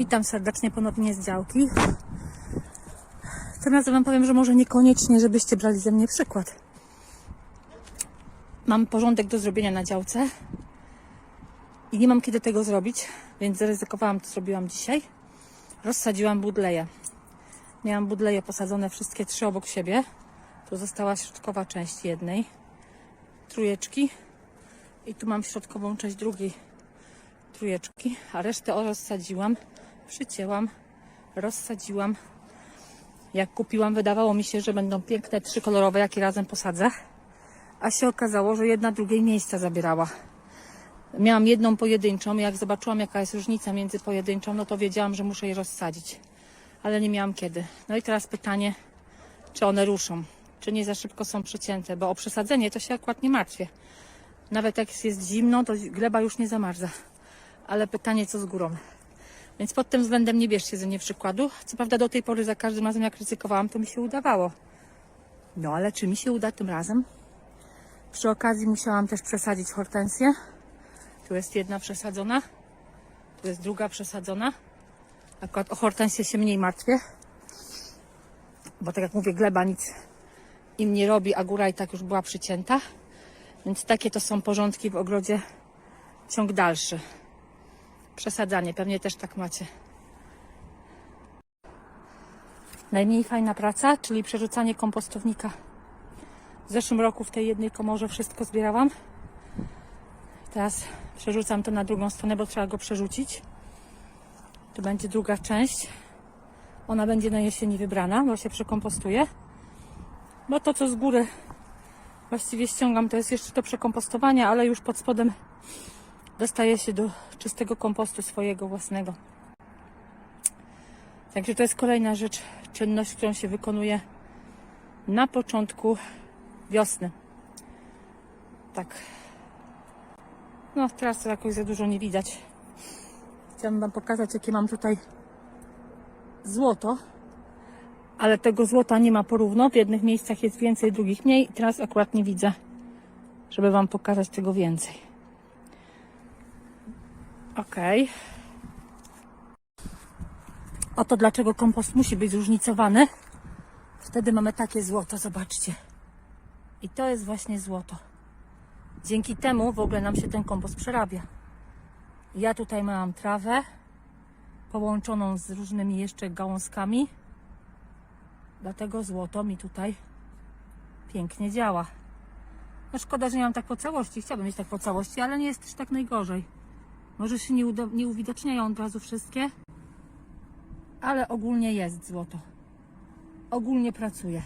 Witam serdecznie ponownie z działki. Tym razem Wam powiem, że może niekoniecznie, żebyście brali ze mnie przykład. Mam porządek do zrobienia na działce i nie mam kiedy tego zrobić, więc zaryzykowałam, to zrobiłam dzisiaj. Rozsadziłam budleje. Miałam budleje posadzone wszystkie trzy obok siebie. Tu została środkowa część jednej, trójeczki i tu mam środkową część drugiej trójeczki, a resztę rozsadziłam, przycięłam, rozsadziłam. Jak kupiłam, wydawało mi się, że będą piękne, trzykolorowe, jakie razem posadzę. A się okazało, że jedna drugiej miejsca zabierała. Miałam jedną pojedynczą, jak zobaczyłam, jaka jest różnica między pojedynczą, no to wiedziałam, że muszę je rozsadzić. Ale nie miałam kiedy. No i teraz pytanie, czy one ruszą, czy nie za szybko są przecięte, bo o przesadzenie to się akurat nie martwię. Nawet jak jest zimno, to gleba już nie zamarza. Ale pytanie, co z górą? Więc pod tym względem nie bierzcie ze mnie przykładu. Co prawda do tej pory za każdym razem jak ryzykowałam, to mi się udawało. No ale czy mi się uda tym razem? Przy okazji musiałam też przesadzić hortensję. Tu jest jedna przesadzona. Tu jest druga przesadzona. Akurat o hortensję się mniej martwię. Bo tak jak mówię, gleba nic im nie robi, a góra i tak już była przycięta. Więc takie to są porządki w ogrodzie. Ciąg dalszy. Przesadzanie, pewnie też tak macie. Najmniej fajna praca, czyli przerzucanie kompostownika. W zeszłym roku w tej jednej komorze wszystko zbierałam. Teraz przerzucam to na drugą stronę, bo trzeba go przerzucić. To będzie druga część. Ona będzie na jesieni wybrana, bo się przekompostuje. Bo to, co z góry właściwie ściągam, to jest jeszcze do przekompostowania, ale już pod spodem dostaje się do czystego kompostu swojego własnego. Także to jest kolejna rzecz, czynność, którą się wykonuje na początku wiosny. Tak. No, teraz to jakoś za dużo nie widać. Chciałabym Wam pokazać, jakie mam tutaj złoto. Ale tego złota nie ma porówno. W jednych miejscach jest więcej, w drugich mniej. Teraz akurat nie widzę, żeby Wam pokazać tego więcej. Ok. Oto dlaczego kompost musi być zróżnicowany. Wtedy mamy takie złoto, zobaczcie. I to jest właśnie złoto. Dzięki temu w ogóle nam się ten kompost przerabia. Ja tutaj mam trawę połączoną z różnymi jeszcze gałązkami. Dlatego złoto mi tutaj pięknie działa. No szkoda, że nie mam tak po całości. Chciałabym mieć tak po całości, ale nie jest też tak najgorzej. Może się nie, uda, nie uwidaczniają od razu wszystkie, ale ogólnie jest złoto. Ogólnie pracuje.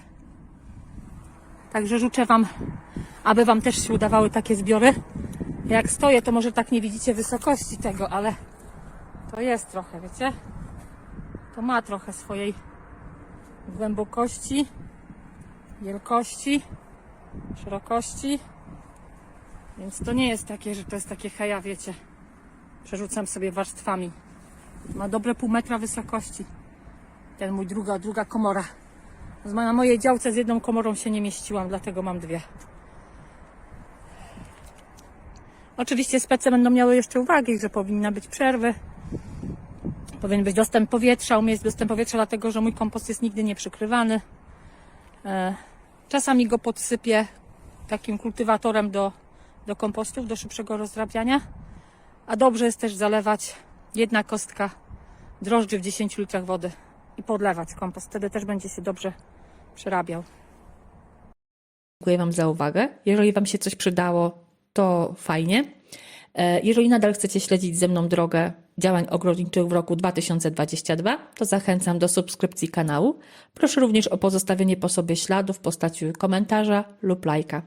Także życzę Wam, aby Wam też się udawały takie zbiory. Jak stoję, to może tak nie widzicie wysokości tego, ale to jest trochę, wiecie? To ma trochę swojej głębokości, wielkości, szerokości. Więc to nie jest takie, że to jest takie heja, wiecie. Przerzucam sobie warstwami. Ma dobre pół metra wysokości. Ten mój druga, druga komora. Na mojej działce z jedną komorą się nie mieściłam, dlatego mam dwie. Oczywiście spece będą miały jeszcze uwagi, że powinna być przerwy. Powinien być dostęp powietrza. U mnie jest dostęp powietrza, dlatego że mój kompost jest nigdy nie przykrywany. E, Czasami go podsypię takim kultywatorem do, do kompostów, do szybszego rozrabiania. A dobrze jest też zalewać jedna kostka drożdży w 10 litrach wody i podlewać kompost. Wtedy też będzie się dobrze przerabiał. Dziękuję Wam za uwagę. Jeżeli Wam się coś przydało, to fajnie. E, Jeżeli nadal chcecie śledzić ze mną drogę działań ogrodniczych w roku 2022, to zachęcam do subskrypcji kanału. Proszę również o pozostawienie po sobie śladu w postaci komentarza lub lajka.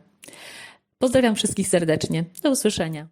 Pozdrawiam wszystkich serdecznie. Do usłyszenia.